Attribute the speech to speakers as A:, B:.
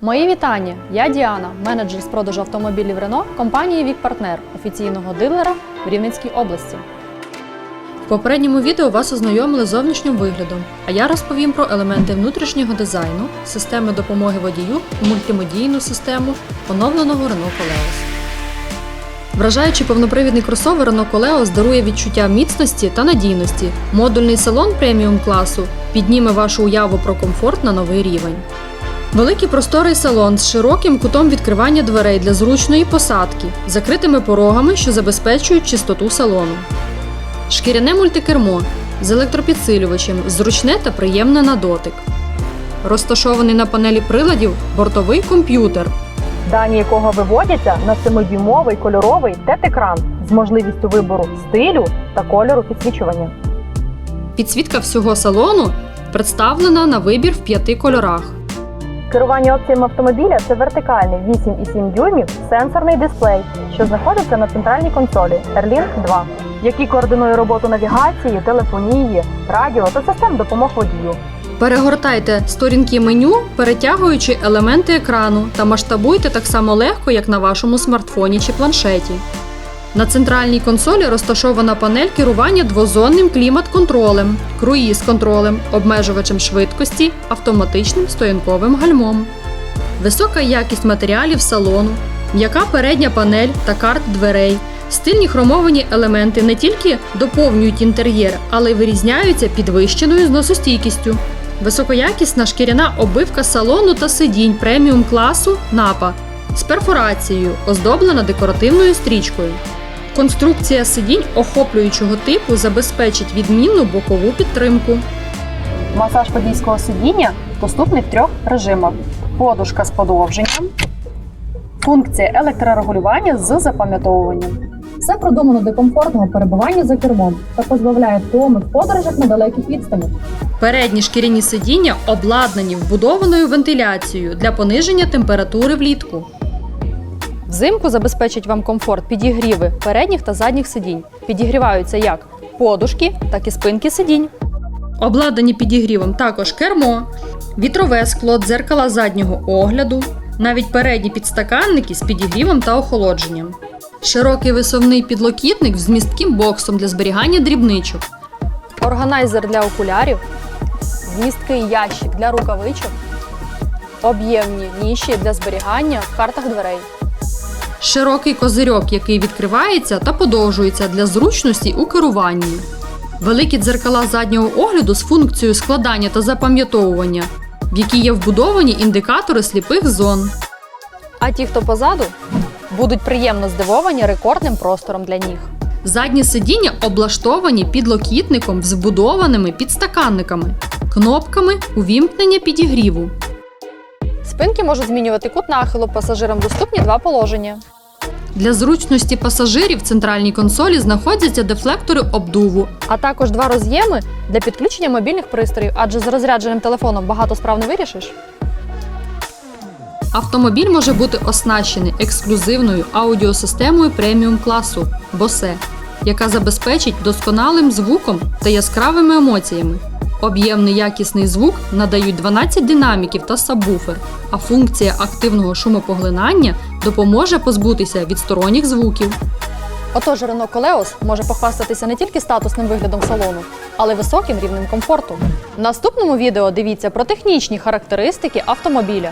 A: Мої вітання! Я Діана, менеджер з продажу автомобілів Рено компанії Вік Партнер, офіційного дилера в Рівненській області. В попередньому відео вас ознайомили з зовнішнім виглядом, а я розповім про елементи внутрішнього дизайну, системи допомоги водію, мультимедійну систему оновленого Renault Koleos. Вражаючий повнопривідний кросовер Renault Koleos дарує відчуття міцності та надійності. Модульний салон преміум класу підніме вашу уяву про комфорт на новий рівень. Великий просторий салон з широким кутом відкривання дверей для зручної посадки, закритими порогами, що забезпечують чистоту салону. Шкіряне мультикермо з електропідсилювачем, зручне та приємне на дотик. Розташований на панелі приладів бортовий комп'ютер.
B: дані якого виводяться на 7-дюймовий кольоровий TED-екран з можливістю вибору стилю та кольору підсвічування.
A: Підсвітка всього салону представлена на вибір в п'яти кольорах.
B: Керування опціями автомобіля це вертикальний 8,7 дюймів сенсорний дисплей, що знаходиться на центральній консолі Airlink 2, який координує роботу навігації, телефонії, радіо та систем допомог водію.
A: Перегортайте сторінки меню, перетягуючи елементи екрану та масштабуйте так само легко, як на вашому смартфоні чи планшеті. На центральній консолі розташована панель керування двозонним клімат-контролем, круїз-контролем, обмежувачем швидкості, автоматичним стоянковим гальмом. Висока якість матеріалів салону, м'яка передня панель та карт дверей. Стильні хромовані елементи не тільки доповнюють інтер'єр, але й вирізняються підвищеною зносостійкістю. Високоякісна шкіряна обивка салону та сидінь преміум класу напа з перфорацією, оздоблена декоративною стрічкою. Конструкція сидінь охоплюючого типу забезпечить відмінну бокову підтримку.
B: Масаж водійського сидіння доступний в трьох режимах: подушка з подовженням, функція електрорегулювання з запам'ятовуванням.
A: Все продумано для комфортного перебування за кермом та позбавляє втоми в подорожах на далеких відстанях. Передні шкіряні сидіння обладнані вбудованою вентиляцією для пониження температури влітку. Взимку забезпечить вам комфорт підігріви передніх та задніх сидінь. Підігріваються як подушки, так і спинки сидінь. Обладнані підігрівом також кермо, вітрове скло, дзеркала заднього огляду, навіть передні підстаканники з підігрівом та охолодженням. Широкий висувний підлокітник з містким боксом для зберігання дрібничок. Органайзер для окулярів, вмісткий ящик для рукавичок, об'ємні ніші для зберігання в картах дверей. Широкий козирьок, який відкривається та подовжується для зручності у керуванні. Великі дзеркала заднього огляду з функцією складання та запам'ятовування, в які є вбудовані індикатори сліпих зон. А ті, хто позаду, будуть приємно здивовані рекордним простором для ніг. Задні сидіння облаштовані підлокітником з вбудованими підстаканниками, кнопками увімкнення підігріву. Спинки можуть змінювати кут нахилу. Пасажирам доступні два положення. Для зручності пасажирів в центральній консолі знаходяться дефлектори обдуву, а також два роз'єми для підключення мобільних пристроїв, адже з розрядженим телефоном багато справ не вирішиш. Автомобіль може бути оснащений ексклюзивною аудіосистемою преміум класу Bose, яка забезпечить досконалим звуком та яскравими емоціями. Об'ємний якісний звук надають 12 динаміків та сабвуфер, а функція активного шумопоглинання допоможе позбутися від сторонніх звуків. Отож, Renault Колеос може похвастатися не тільки статусним виглядом салону, але й високим рівнем комфорту. В наступному відео дивіться про технічні характеристики автомобіля.